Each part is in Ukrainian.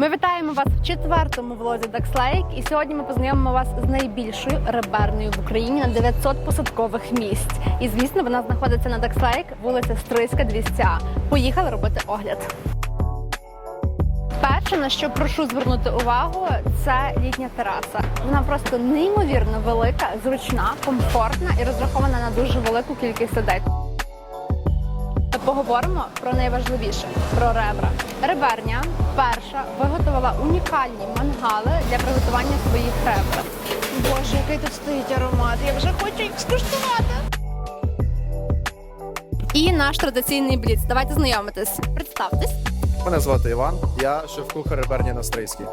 Ми вітаємо вас в четвертому влозі Lake. І сьогодні ми познайомимо вас з найбільшою реберною в Україні на 900 посадкових місць. І звісно, вона знаходиться на Lake, вулиця Стрийська, 200А. Поїхали робити огляд. Перше, на що прошу звернути увагу, це літня тераса. Вона просто неймовірно велика, зручна, комфортна і розрахована на дуже велику кількість людей. Поговоримо про найважливіше про ребра. Реберня перша виготовила унікальні мангали для приготування своїх ребер. Боже, який тут стоїть аромат! Я вже хочу їх скуштувати. І наш традиційний бліц. Давайте знайомитись. Представтесь. Мене звати Іван, я шеф-кухар реберні на Стрийській.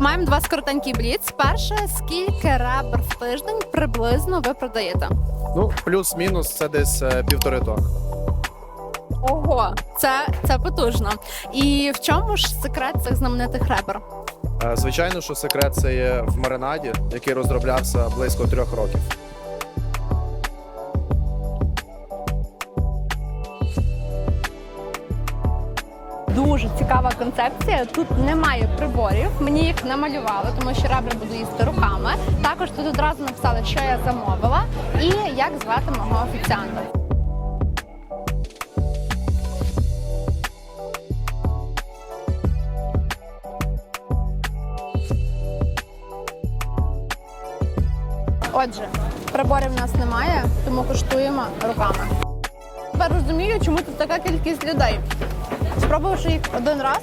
Маємо два скоротенькі бліц. Перше, скільки ребер в тиждень приблизно ви продаєте? Ну, плюс-мінус це десь е, півтори тонни. Ого, це, це потужно. І в чому ж секрет цих знаменитих ребер? Е, Звичайно, що секрет це є в маринаді, який розроблявся близько трьох років. Дуже цікава концепція. Тут немає приборів. Мені їх намалювали, тому що ребра буду їсти руками. Також тут одразу написали, що я замовила, і як звати мого офіціанта. Отже, приборів в нас немає, тому коштуємо руками. Тепер розумію, чому тут така кількість людей. Спробувавши їх один раз,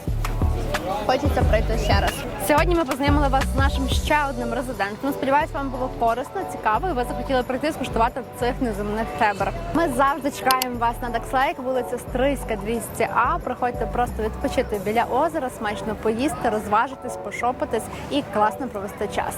хочеться прийти ще раз. Сьогодні ми познайомили вас з нашим ще одним резидентом. Сподіваюсь, вам було корисно, цікаво, і ви захотіли прийти скуштувати цих неземних ребер. Ми завжди чекаємо вас на Дакслейк, вулиця Стрийська, 200А. Приходьте просто відпочити біля озера, смачно поїсти, розважитись, пошопитись і класно провести час.